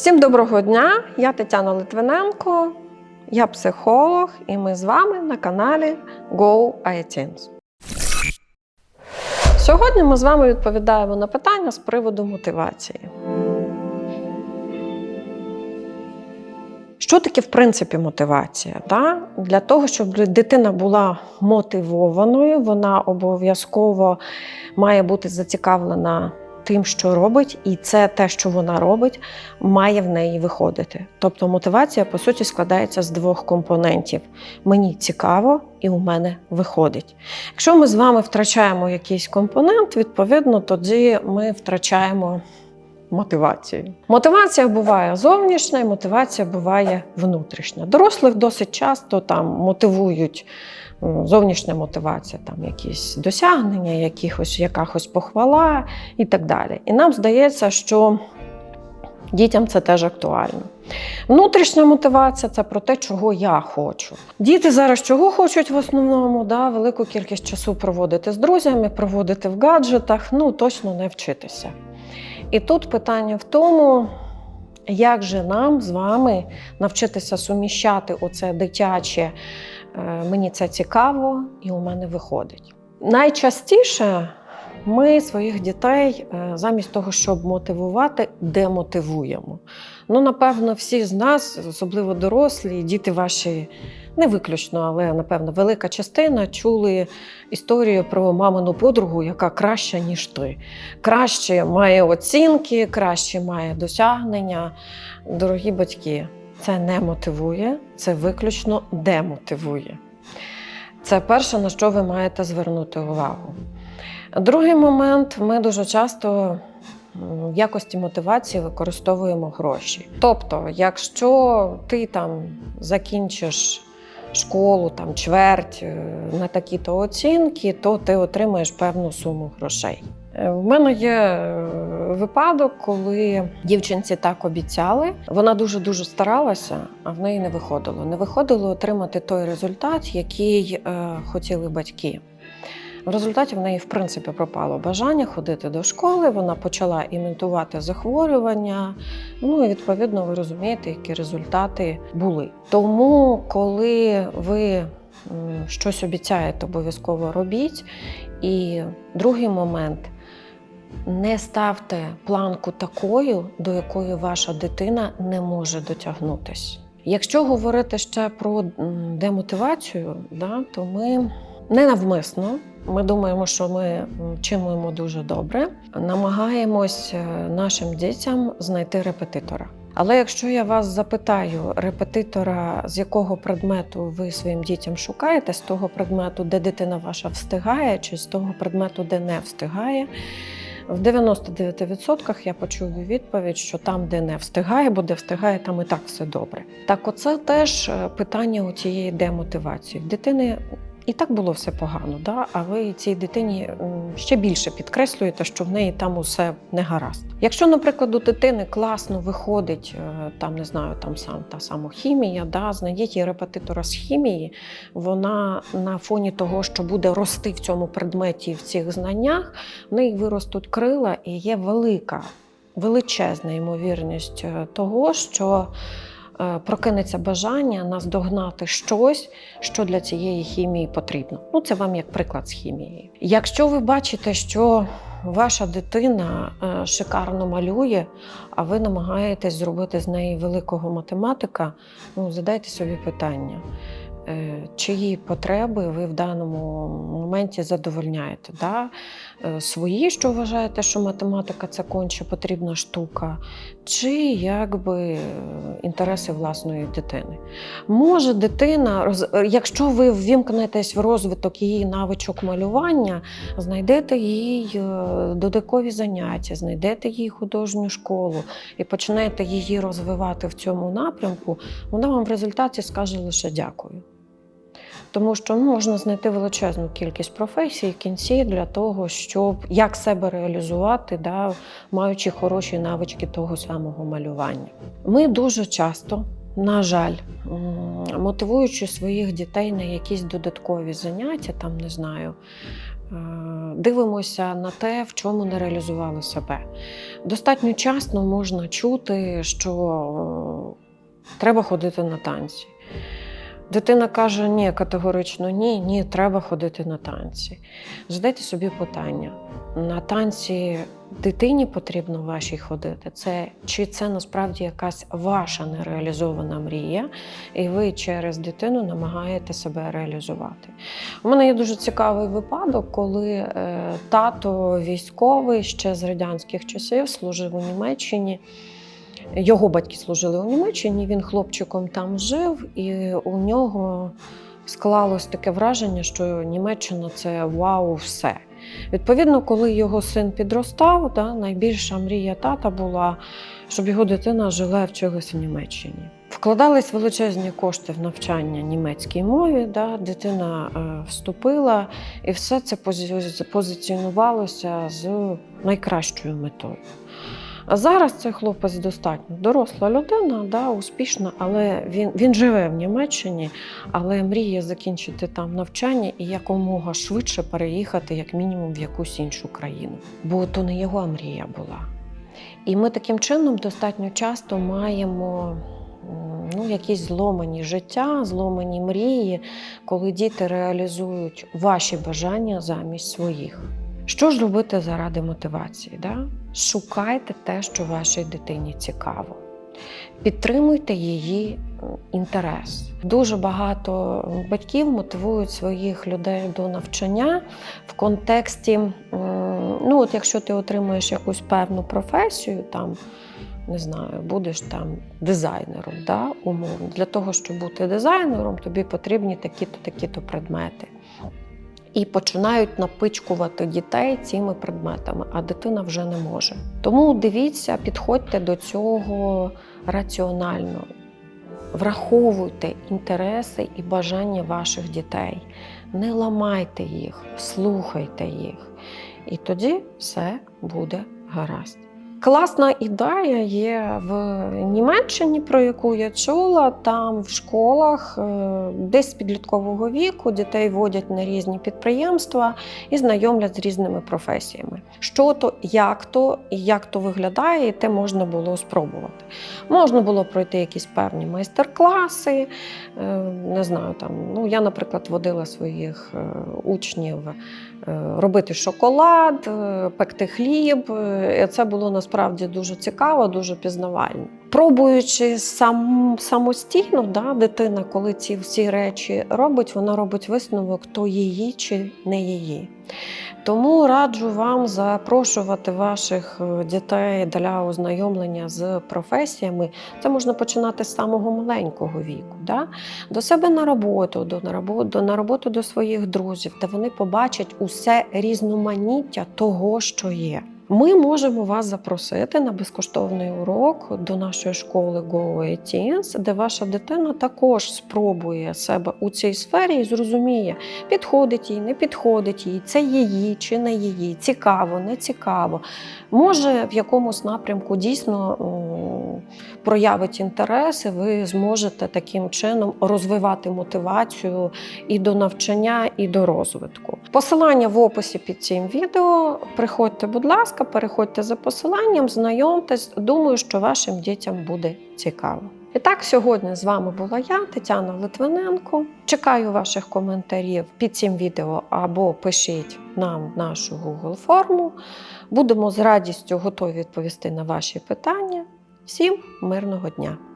Всім доброго дня! Я Тетяна Литвиненко, я психолог, і ми з вами на каналі Go iTunes. Сьогодні ми з вами відповідаємо на питання з приводу мотивації. Що таке, в принципі, мотивація? Да? Для того, щоб дитина була мотивованою, вона обов'язково має бути зацікавлена тим, що робить, і це те, що вона робить, має в неї виходити. Тобто мотивація, по суті, складається з двох компонентів: мені цікаво і у мене виходить. Якщо ми з вами втрачаємо якийсь компонент, відповідно, тоді ми втрачаємо. Мотивацію. Мотивація буває зовнішня, і мотивація буває внутрішня. Дорослих досить часто там мотивують зовнішня мотивація, там якісь досягнення, якихось, якахось похвала і так далі. І нам здається, що дітям це теж актуально. Внутрішня мотивація це про те, чого я хочу. Діти зараз чого хочуть в основному? Да? Велику кількість часу проводити з друзями, проводити в гаджетах, ну точно не вчитися. І тут питання в тому, як же нам з вами навчитися суміщати оце дитяче, мені це цікаво, і у мене виходить. Найчастіше ми своїх дітей е, замість того, щоб мотивувати, демотивуємо. Ну, напевно, всі з нас, особливо дорослі, діти ваші не виключно, але напевно велика частина чули історію про мамину подругу, яка краща, ніж ти. Краще має оцінки, краще має досягнення. Дорогі батьки, це не мотивує, це виключно демотивує. Це перше, на що ви маєте звернути увагу. Другий момент ми дуже часто в якості мотивації використовуємо гроші. Тобто, якщо ти там закінчиш школу, там чверть е, на такі-то оцінки, то ти отримаєш певну суму грошей. Е, В мене є е, випадок, коли дівчинці так обіцяли. Вона дуже дуже старалася, а в неї не виходило. Не виходило отримати той результат, який е, хотіли батьки. В результаті в неї, в принципі, пропало бажання ходити до школи. Вона почала імітувати захворювання. Ну і відповідно ви розумієте, які результати були. Тому, коли ви щось обіцяєте, обов'язково робіть. І другий момент. Не ставте планку такою, до якої ваша дитина не може дотягнутися. Якщо говорити ще про демотивацію, да, то ми ненавмисно, ми думаємо, що ми м, чинуємо дуже добре, намагаємось е, нашим дітям знайти репетитора. Але якщо я вас запитаю репетитора, з якого предмету ви своїм дітям шукаєте, з того предмету, де дитина ваша встигає, чи з того предмету, де не встигає, в 99% я почую відповідь, що там, де не встигає, бо де встигає, там і так все добре. Так, оце теж е, питання у тієї демотивації. В дитини і так було все погано, да? а ви цій дитині ще більше підкреслюєте, що в неї там усе не гаразд. Якщо, наприклад, у дитини класно виходить, е, там не знаю, там сам та сама хімія, да, знайдіть їй репетитора з хімії, вона на фоні того, що буде рости в цьому предметі, в цих знаннях, в неї виростуть крила, і є велика, величезна ймовірність е, того, що прокинеться бажання наздогнати щось, що для цієї хімії потрібно. Ну, це вам як приклад з хімії. Якщо ви бачите, що ваша дитина е, шикарно малює, а ви намагаєтесь зробити з неї великого математика, ну, задайте собі питання. е, Чиї потреби ви в даному моменті задовольняєте? Да? Е, Свої, що вважаєте, що математика це конче потрібна штука, чи якби е, інтереси власної дитини. Може дитина, роз- якщо ви ввімкнетесь в розвиток її навичок малювання, знайдете їй е, додаткові заняття, знайдете їй художню школу і почнете її розвивати в цьому напрямку, вона вам в результаті скаже лише дякую. Тому що можна знайти величезну кількість професій кінці для того, щоб як себе реалізувати, да, маючи хороші навички того самого малювання. Ми дуже часто, на жаль, мотивуючи своїх дітей на якісь додаткові заняття, там не знаю, дивимося на те, в чому не реалізували себе. Достатньо часто можна чути, що е, треба ходити на танці. Дитина каже, ні, категорично ні, ні, треба ходити на танці. Задайте собі питання: на танці дитині потрібно вашій ходити? Це, чи це насправді якась ваша нереалізована мрія, і ви через дитину намагаєте себе реалізувати? У мене є дуже цікавий випадок, коли е, тато військовий ще з радянських часів служив у Німеччині. Його батьки служили у Німеччині, він хлопчиком там жив, і у нього склалось таке враження, що Німеччина це вау, все. Відповідно, коли його син підростав, да, найбільша мрія тата була, щоб його дитина жила і вчилась в Німеччині. Вкладались величезні кошти в навчання німецькій мові, да, дитина е, вступила, і все це пози- позиціонувалося з найкращою метою. А зараз цей хлопець достатньо доросла людина, да, успішна, але він, він живе в Німеччині, але мріє закінчити там навчання і якомога швидше переїхати, як мінімум, в якусь іншу країну. Бо то не його мрія була. І ми таким чином достатньо часто маємо ну, якісь зломані життя, зломані мрії, коли діти реалізують ваші бажання замість своїх. Що ж робити заради мотивації? Да? Шукайте те, що вашій дитині цікаво. Підтримуйте її інтерес. Дуже багато батьків мотивують своїх людей до навчання в контексті, ну от якщо ти отримуєш якусь певну професію, там не знаю, будеш там дизайнером, да, умовно. Для того, щоб бути дизайнером, тобі потрібні такі-то, такі-то предмети. І починають напичкувати дітей цими предметами, а дитина вже не може. Тому дивіться, підходьте до цього раціонально. Враховуйте інтереси і бажання ваших дітей. Не ламайте їх, слухайте їх. І тоді все буде гаразд. Класна ідея є в Німеччині, про яку я чула. Там в школах е, десь підліткового віку дітей водять на різні підприємства і знайомлять з різними професіями. Що то, як то і як то виглядає, і те можна було спробувати. Можна було пройти якісь певні майстер-класи. е, Не знаю, там ну я, наприклад, водила своїх е, учнів робити шоколад, е, пекти хліб. Е, і Це було насправді дуже цікаво, дуже пізнавально. Пробуючи сам, самостійно, да, дитина, коли ці всі речі робить, вона робить висновок, то її чи не її. Тому раджу вам запрошувати ваших е, дітей для ознайомлення з професіями. Це можна починати з самого маленького віку. Да? До себе на роботу, до, на роботу, на роботу до своїх друзів, де вони побачать усе різноманіття того, що є. Ми можемо вас запросити на безкоштовний урок до нашої школи Go Teens, де ваша дитина також спробує себе у цій сфері і зрозуміє, підходить їй, не підходить їй, це її чи не її, цікаво, не цікаво. Може, в якомусь напрямку дійсно проявить інтерес, і ви зможете таким чином розвивати мотивацію і до навчання, і до розвитку. Посилання в описі під цим відео. Приходьте, будь ласка, переходьте за посиланням, знайомтесь. Думаю, що вашим дітям буде цікаво. І так, сьогодні з вами була я, Тетяна Литвиненко. Чекаю ваших коментарів під цим відео або пишіть нам нашу Google форму. Будемо з радістю готові відповісти на ваші питання. Всім мирного дня!